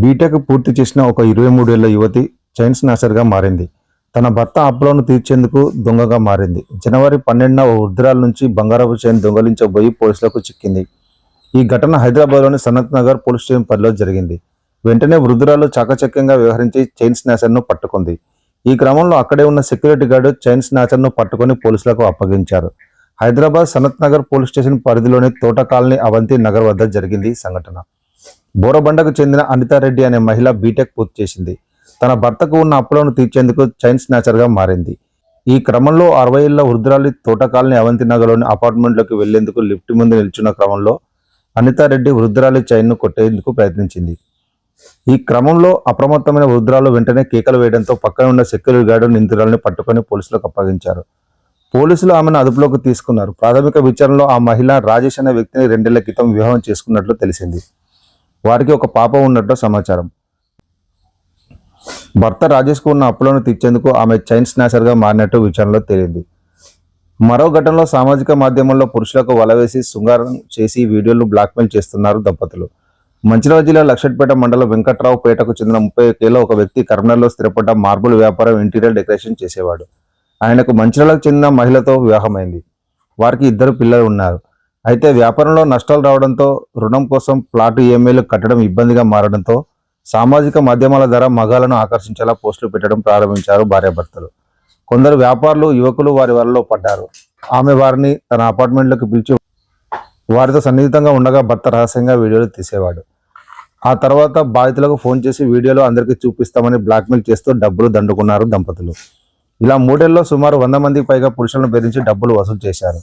BTech పూర్తి చేసిన ఒక ఇరవై మూడేళ్ళ యువతి చైన్ స్నాచర్గా మారింది. తన భర్త అప్పులను తీర్చేందుకు దొంగగా మారింది. జనవరి పన్నెండున ఓ వృద్ధురాల నుంచి బంగారపు చైన్ దొంగలించబోయి పోలీసులకు చిక్కింది. ఈ ఘటన హైదరాబాద్లోని సనత్ నగర్ పోలీస్ స్టేషన్ పరిలో జరిగింది. వెంటనే వృద్ధురాలు చాకచక్యంగా వ్యవహరించి చైన్ స్నాచర్ను పట్టుకుంది. ఈ క్రమంలో అక్కడే ఉన్న సెక్యూరిటీ గార్డు చైన్ స్నాచర్ను పట్టుకొని పోలీసులకు అప్పగించారు. హైదరాబాద్ సనత్ నగర్ పోలీస్ స్టేషన్ పరిధిలోని తోట కాలనీ అవంతి నగర్ వద్ద జరిగింది ఈ సంఘటన. బోరబండకు చెందిన అనితారెడ్డి అనే మహిళ బీటెక్ పూర్తి చేసింది. తన భర్తకు ఉన్న అప్పులను తీర్చేందుకు చైన్ స్నాచర్గా మారింది. ఈ క్రమంలో అరవై ఏళ్ళ వృద్ధురాలి తోటకాలని అవంతి నగర్లోని అపార్ట్మెంట్లోకి వెళ్ళేందుకు లిఫ్ట్ ముందు నిల్చున్న క్రమంలో అనితారెడ్డి వృద్ధురాలి చైన్ను కొట్టేందుకు ప్రయత్నించింది. ఈ క్రమంలో అప్రమత్తమైన వృద్ధురాలు వెంటనే కేకలు వేయడంతో పక్కన ఉన్న సెక్యూరిటీ గార్డు నిందితురాలని పట్టుకొని పోలీసులకు అప్పగించారు. పోలీసులు ఆమెను అదుపులోకి తీసుకున్నారు. ప్రాథమిక విచారణలో ఆ మహిళ రాజేష్ అనే వ్యక్తిని రెండేళ్ళ క్రితం వివాహం చేసుకున్నట్లు తెలిసింది. వారికి ఒక పాప ఉన్నట్లు సమాచారం. భర్త రాజేష్కు ఉన్న అప్పులను తీర్చేందుకు ఆమె చైన్ స్నాచర్గా మారినట్టు విచారణలో తేలింది. మరో ఘటనలో సామాజిక మాధ్యమంలో పురుషులకు వలవేసి శృంగారం చేసి వీడియోలు బ్లాక్మెయిల్ చేస్తున్నారు దంపతులు. మంచిర్యాల జిల్లా లక్షట్పేట మండలం వెంకట్రావు పేటకు చెందిన ముప్పై ఏళ్ళ ఒక వ్యక్తి కరీంనగర్లో స్థిరపడ్డ మార్బుల్ వ్యాపారం ఇంటీరియర్ డెకరేషన్ చేసేవాడు. ఆయనకు మంచిర్యాలకు చెందిన మహిళతో వివాహమైంది. వారికి ఇద్దరు పిల్లలు ఉన్నారు. అయితే వ్యాపారంలో నష్టాలు రావడంతో రుణం కోసం ప్లాట్ ఈఎంఐలు కట్టడం ఇబ్బందిగా మారడంతో సామాజిక మాధ్యమాల ద్వారా మగాలను ఆకర్షించేలా పోస్టులు పెట్టడం ప్రారంభించారు భార్యాభర్తలు. కొందరు వ్యాపారులు యువకులు వారి వలలో పడ్డారు. ఆమె వారిని తన అపార్ట్మెంట్లోకి పిలిచి వారితో సన్నిహితంగా ఉండగా భర్త రహస్యంగా వీడియోలు తీసేవాడు. ఆ తర్వాత బాధితులకు ఫోన్ చేసి వీడియోలు అందరికీ చూపిస్తామని బ్లాక్మెయిల్ చేస్తూ డబ్బులు దండుకున్నారు దంపతులు. ఇలా మూడేళ్ళలో సుమారు వంద మందికి పైగా పురుషులను బెదిరించి డబ్బులు వసూలు చేశారు.